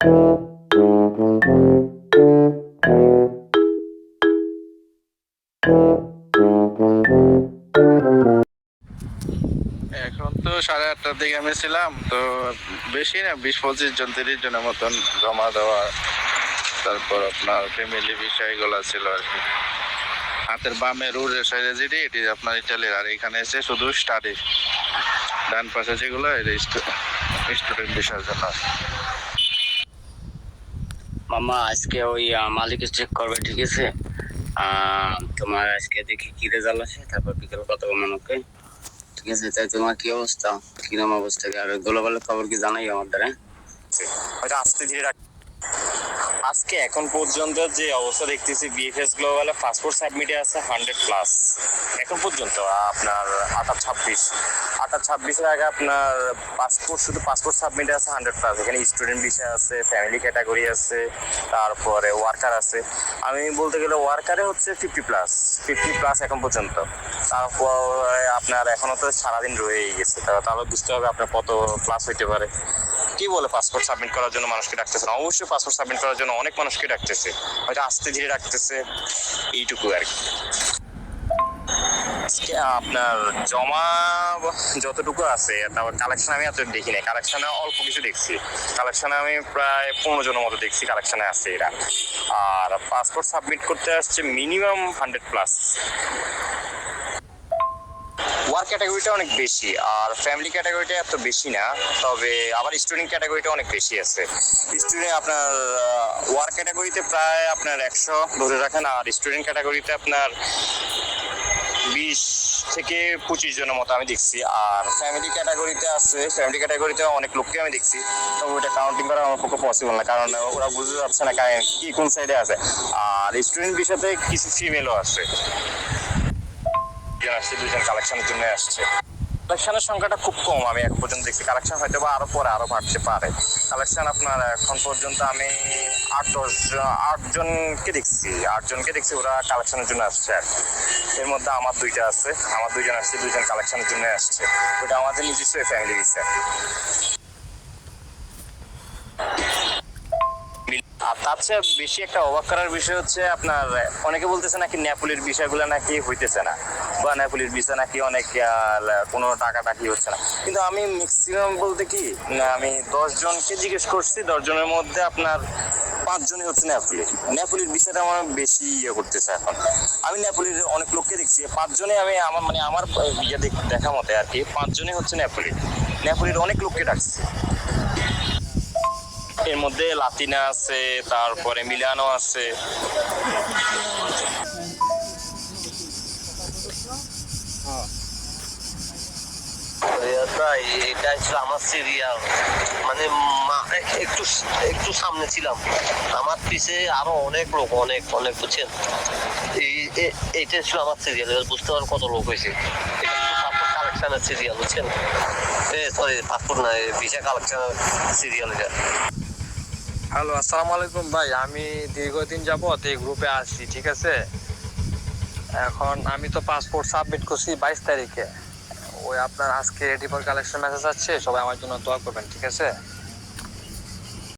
এখন তো সাড়ে আটটার দিকে আমি ছিলাম, তো বেশি না, বিশ পঁচিশ জন, তিরিশ জনের মতন জমা দেওয়া। তারপর আপনার ফ্যামিলি বিষয়গুলো ছিল আর কি। হাতের বামে রোডের সাইডে এটি আপনার ইটালির। আর এখানে এসে শুধু স্টাডি ডান পাশে যেগুলো স্টুডেন্ট বিষয়ের জন্য। মামা, আজকে ওই মালিক চেক করবে, ঠিক আছে? তোমার আজকে দেখি কি রেজাল্ট আছে তারপর বিকেল কত ওকে ঠিক আছে, তাই তোমার কি অবস্থা? কিরম অবস্থা? আর গোলাপালের খবর কি জানাই আমার দ্বারা ওইটা আস্তে ধীরে রাখ। আজকে এখন পর্যন্ত যে অবস্থা দেখতেছি বিএফএস গ্লোবালে পাসপোর্ট সাবমিটে আছে হান্ড্রেড প্লাস এখন পর্যন্ত আপনার আঠাশ ছাব্বিশ। আঠাশ ছাব্বিশের আগে আপনার পাসপোর্ট শুধু পাসপোর্ট সাবমিটে আছে হান্ড্রেড প্লাস এখানে স্টুডেন্ট বিষয় আছে ফ্যামিলি ক্যাটাগরি আছে, তারপরে ওয়ার্কার আছে। আমি বলতে গেলে ওয়ার্কারে হচ্ছে ফিফটি প্লাস ফিফটি প্লাস এখন পর্যন্ত। তারপর আপনার এখনও তো সারাদিন রয়েই গেছে। তাহলে বুঝতে হবে আপনার কত প্লাস হইতে পারে। কি বলে পাসপোর্ট সাবমিট করার জন্য মানুষকে ডাকতেছে না? অবশ্যই পাসপোর্ট সাবমিট করার জন্য অনেক মানুষকে ডাকতেছে। হয়তো আস্তে ধীরে ডাকতেছে। এইটুকু আর কি। আজকে আপনার জমা যতটুকু আছে, তারপর কালেকশন আমি এত দেখি নাই। কালেকশনে অল্প কিছু দেখছি। কালেকশনে আমি প্রায় পনেরো জনের মতো দেখছি কালেকশনে আছে এরা। আর পাসপোর্ট সাবমিট করতে আসছে মিনিমাম হান্ড্রেড প্লাস ওয়ার্ক ক্যাটাগরিটা অনেক বেশি, আর ফ্যামিলি ক্যাটাগরিটা এত বেশি না, তবে আবার স্টুডেন্ট ক্যাটাগরিটা অনেক বেশি আছে। স্টুডেন্ট আপনার ওয়ার্ক ক্যাটাগরিতে প্রায় আপনার একশো, ধরে রাখেন, আর স্টুডেন্ট ক্যাটাগরিতে আপনার বিশ থেকে পঁচিশ জনের মতো আমি দেখছি। আর ফ্যামিলি ক্যাটাগরিতে আছে ফ্যামিলি ক্যাটাগরিতে অনেক লোককে আমি দেখছি, তবে ওটা কাউন্টিং করা আমার পক্ষে পসিবল না, কারণ ওরা বুঝতে পারছে না কি কোন সাইডে আছে। আর স্টুডেন্ট বিষয়তে কিছু ফিমেলও আছে। দুজন আসছে কালেকশনের জন্য আসছে। কালেকশনের সংখ্যাটা খুব কম, আমি এখন পর্যন্ত দেখছি। কালেকশন হয়তো বা আরও পরে, আরও বাড়তে পারে। কালেকশন আপনার এখন পর্যন্ত আমি আট, দশ আট জনকে দেখছি। আট জনকে দেখছি, ওরা কালেকশনের জন্য আসছে আর। এর মধ্যে আমার দুইটা আছে। আমার দুইজন আসছে, দুইজন কালেকশনের জন্য আসছে। ওটা আমাদের নিজস্ব ফ্যামিলি ভিসা আর তার চেয়ে বেশি একটা অবাক করার বিষয় হচ্ছে আপনার, অনেকে বলতেছে নাকি নেপুলির বিষয়গুলো নাকি হইতেছে না, বা নেপুলির বিষয় নাকি অনেক কোনো টাকা টাকি হচ্ছে না। কিন্তু আমি ম্যাক্সিমাম বলতে কি আমি দশ জনকে জিজ্ঞেস করছি, দশ জনের মধ্যে আপনার পাঁচজনই হচ্ছে নেপুলির নেপুলির বিষয়টা আমার বেশি ইয়ে করতেছে এখন। আমি নেপুলির অনেক লোককে দেখছি পাঁচজনে আমি আমার মানে আমার ইয়ে দেখ- মতে আর কি পাঁচজনই হচ্ছে নেপুলির নেপুলির অনেক লোককে ডাকছি। এর মধ্যে লাতিনা আছে, তারপরে মিলানো আছে। ভাই, এটা ছিল আমার সিরিয়াল মানে একটু একটু সামনে ছিলাম। আমার পিছে আরও অনেক লোক, অনেক অনেক, বুঝছেন? এই এইটা ছিল আমার সিরিয়াল এবার বুঝতে পারেন কত লোক হয়েছে। কালেকশনের সিরিয়াল বুঝছেন? সরি পাসপোর্ট না ভিসা কালেকশনের সিরিয়াল এটা। হ্যালো, আসসালামু আলাইকুম ভাই। আমি দীর্ঘদিন যাব এই গ্রুপে আছি, ঠিক আছে? এখন আমি তো পাসপোর্ট সাবমিট করছি বাইশ তারিখে। ওই আপনার আজকে ফর কালেকশন মেসেজ আছে সবাই আমার জন্য দোয়া করবেন, ঠিক আছে?